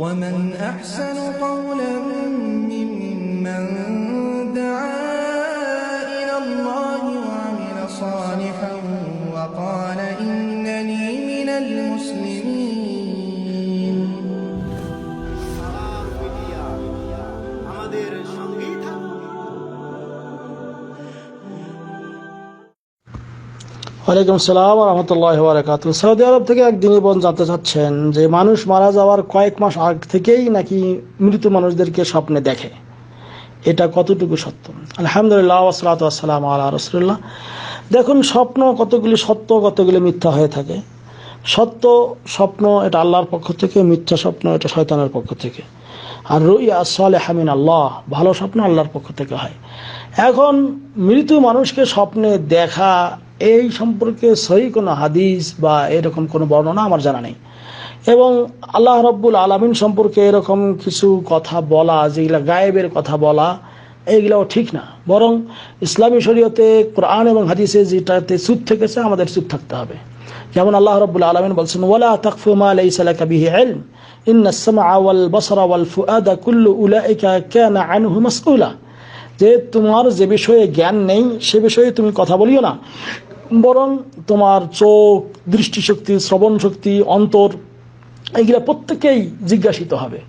ومن أحسن قولا ممن دعا إلى الله وعمل صالحا ওয়ালাইকুম সালাম রহমতুল্লাহ বারকাত সৌদি আরব থেকে একদিন বোন জানতে চাচ্ছেন যে, মানুষ মারা যাওয়ার কয়েক মাস আগ থেকেই নাকি মৃত মানুষদেরকে স্বপ্নে দেখে। এটা কতটুকু সত্য? আলহামদুলিল্লাহ ওসলাত আসসালাম আল্লাহ রসুল্লাহ দেখুন, স্বপ্ন কতগুলি সত্য, কতগুলি মিথ্যা হয়ে থাকে। সত্য স্বপ্ন এটা আল্লাহর পক্ষ থেকে, মিথ্যা স্বপ্ন এটা শয়তানের পক্ষ থেকে। আর রুইয়া সালে হামিন আল্লাহ ভালো স্বপ্ন আল্লাহর পক্ষ থেকে হয়। এখন মৃত মানুষকে স্বপ্নে দেখা এই সম্পর্কে সহি কোনো হাদিস বা এরকম কোনো বর্ণনা আমার জানা নেই। এবং আল্লাহ রব্বুল আলমিন সম্পর্কে এরকম কিছু কথা বলা, যেগুলা গায়েবের কথা বলা, এইগুলাও ঠিক না। বরং ইসলামী শরীয়তে কোরআন এবং হাদিসে যেটাতে সুদ থেকেছে, আমাদের চুপ থাকতে হবে। যেমন আল্লাহ রব্বুল আলমিন বলছেন, ওয়ালা তাকফু মা লাইসা লাকা বিহি ইলম। ইন্না সামআ ওয়াল বাসরা ওয়াল ফুআদা কুল্লু উলাইকা কানা আনহু মাসউলা। যে তোমার যে বিষয়ে জ্ঞান নেই, সে বিষয়ে তুমি কথা বলিও না। বরং তোমার চোখ, দৃষ্টিশক্তি শ্রবণ শক্তি অন্তর, এগুলা প্রত্যেকেই জিজ্ঞাসিত হবে।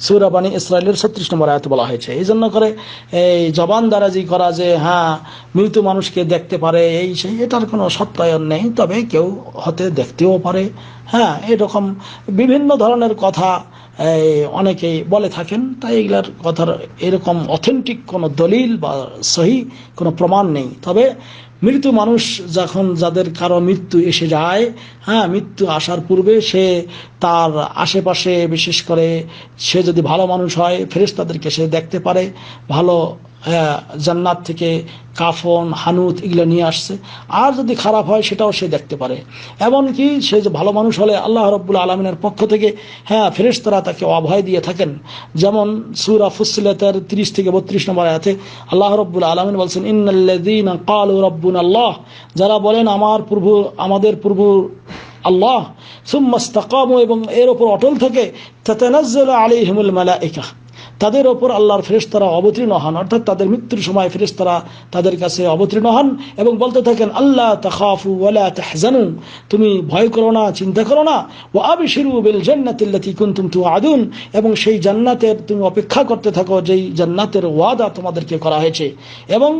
সৌরাবাণী ইসরায়েলের ছত্রিশ নম্বর আয়ত বলা হয়েছে। এই জন্য করে এই জবান দারাজি করা যে হ্যাঁ মৃত মানুষকে দেখতে পারে, এই সেই, এটার কোনো সত্যায়ন নেই। তবে কেউ হতে দেখতেও পারে। হ্যাঁ এরকম বিভিন্ন ধরনের কথা অনেকেই বলে থাকেন, তাই এগুলার কথার এরকম অথেন্টিক কোনো দলিল বা সহি কোনো প্রমাণ নেই। তবে মৃত মানুষ যখন যাদের কারও মৃত্যু এসে যায় হ্যাঁ মৃত্যু আসার পূর্বে সে তার আশেপাশে বিশেষ করে সে যদি ভালো মানুষ হয় ফেরেস তাদেরকে সে দেখতে পারে, ভালো জান্নাত থেকে কাফন, হানুত এগুলো নিয়ে আসছে। আর যদি খারাপ হয়, সেটাও সে দেখতে পারে। এমনকি সে যে ভালো মানুষ হলে আল্লাহ রব্বুল আলমিনের পক্ষ থেকে হ্যাঁ ফেরেশতারা তাকে অভয় দিয়ে থাকেন। যেমন সুরা ফুসিলতের তিরিশ থেকে বত্রিশ নম্বর আয়াতে আল্লাহ রব্বুল আলমিন বলছেন, ইন্নাল্লাযীন কাল রাব্বুনা আল্লাহ যারা বলেন, আমার প্রভু আমাদের প্রভু আল্লাহ সুম্মাস্তাকামু এবং এর ওপর অটল থাকে, তাতানাজ্জালু আলাইহিমুল মালাইকা তাদের ওপর আল্লাহর ফেরেশতারা অবতীর্ণ হন, অর্থাৎ তাদের মৃত্যুর সময় ফেরেশতারা তাদের কাছে অবতীর্ণ হন এবং বলতে থাকেন আল্লাহ তাহাফু ওয়ালা তুমি ভয় করো না, চিন্তা করো না ও আবিশিরু বিল জান্নাতিল্লাতি তু আদুন এবং সেই জান্নাতের তুমি অপেক্ষা করতে থাকো যেই জান্নাতের ওয়াদা তোমাদেরকে করা হয়েছে। এবং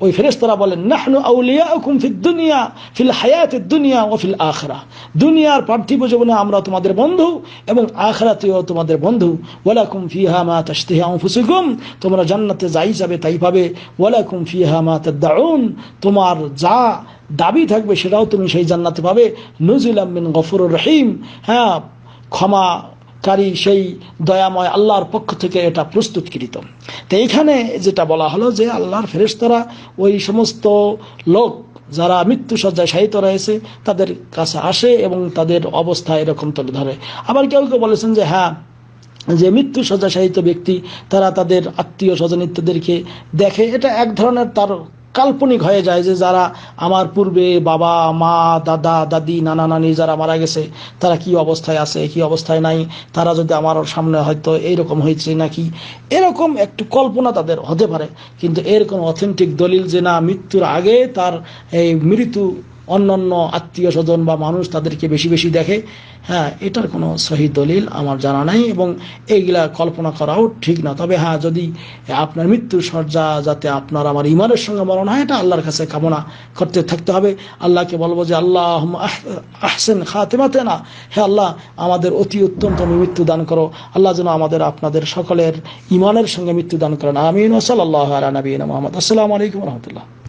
ওই ফেরেশতারা বলেন, নাহনু আউলিয়াউকুম ফিদ দুনিয়া, ফিল হায়াতিদ দুনিয়া ও ফিল আখরা। দুনিয়ার পার্থিব জীবনে আমরা তোমাদের বন্ধু এবং আখরাতেও তোমাদের বন্ধু। ওয়ালাকুম ফিহা মা তাশতাহি আনফুসুকুম, তোমরা জান্নাতে যাই যাবে তাই পাবে। ওয়ালাকুম ফিহা মা তাদউন, তোমার যা দাবি থাকবে সেটাও তুমি সেই জান্নাতে পাবে। নুজুলাম মিন গফুরুর রহিম। হ্যাঁ ক্ষমা কারী সেই দয়াময় আল্লাহর পক্ষ থেকে এটা প্রস্তুতকৃত। তো এইখানে যেটা বলা হলো যে আল্লাহর ফেরেশতারা ওই সমস্ত লোক যারা মৃত্যু সজ্জায় শায়িত রয়েছে, তাদের কাছে আসে এবং তাদের অবস্থা এরকম তুলে ধরে। আবার কেউ কেউ বলেছেন যে হ্যাঁ যে মৃত্যু শয্যাশায়িত ব্যক্তি, তারা তাদের আত্মীয় স্বজন ইত্যাদিকে দেখে, এটা এক ধরনের তার কাল্পনিক হয়ে যায় যে যারা আমার পূর্বে বাবা, মা, দাদা, দাদি, নানা, নানি যারা মারা গেছে, তারা কি অবস্থায় আছে, কি অবস্থায় নাই? তারা যদি আমার সামনে হয়তো এইরকম হয়েছে নাকি? এরকম একটু কল্পনা তাদের হতে পারে। কিন্তু এরকম অথেন্টিক দলিল যে না, মৃত্যুর আগে তার এই মৃত্যু অন্যান্য আত্মীয় স্বজন বা মানুষ তাদেরকে বেশি বেশি দেখে হ্যাঁ এটার কোনো সহি দলিল আমার জানা নাই এবং এইগুলা কল্পনা করাও ঠিক না। তবে হ্যাঁ যদি আপনার মৃত্যুর সজ্জা যাতে আপনার আমার ইমানের সঙ্গে মরণ হয়, এটা আল্লাহর কাছে কামনা করতে থাকতে হবে। আল্লাহকে বলব যে আল্লাহ আহসেন খাতেমাতে না হে আল্লাহ, আমাদের অতি উত্তম তুমি মৃত্যু দান করো। আল্লাহ যেন আমাদের, আপনাদের সকলের ইমানের সঙ্গে মৃত্যু দান করেন। আমিন। ওসাল আল্লাহ আলা নবীন মোহাম্মদ। আসসালামু আলাইকুম রহমতুল্লাহ।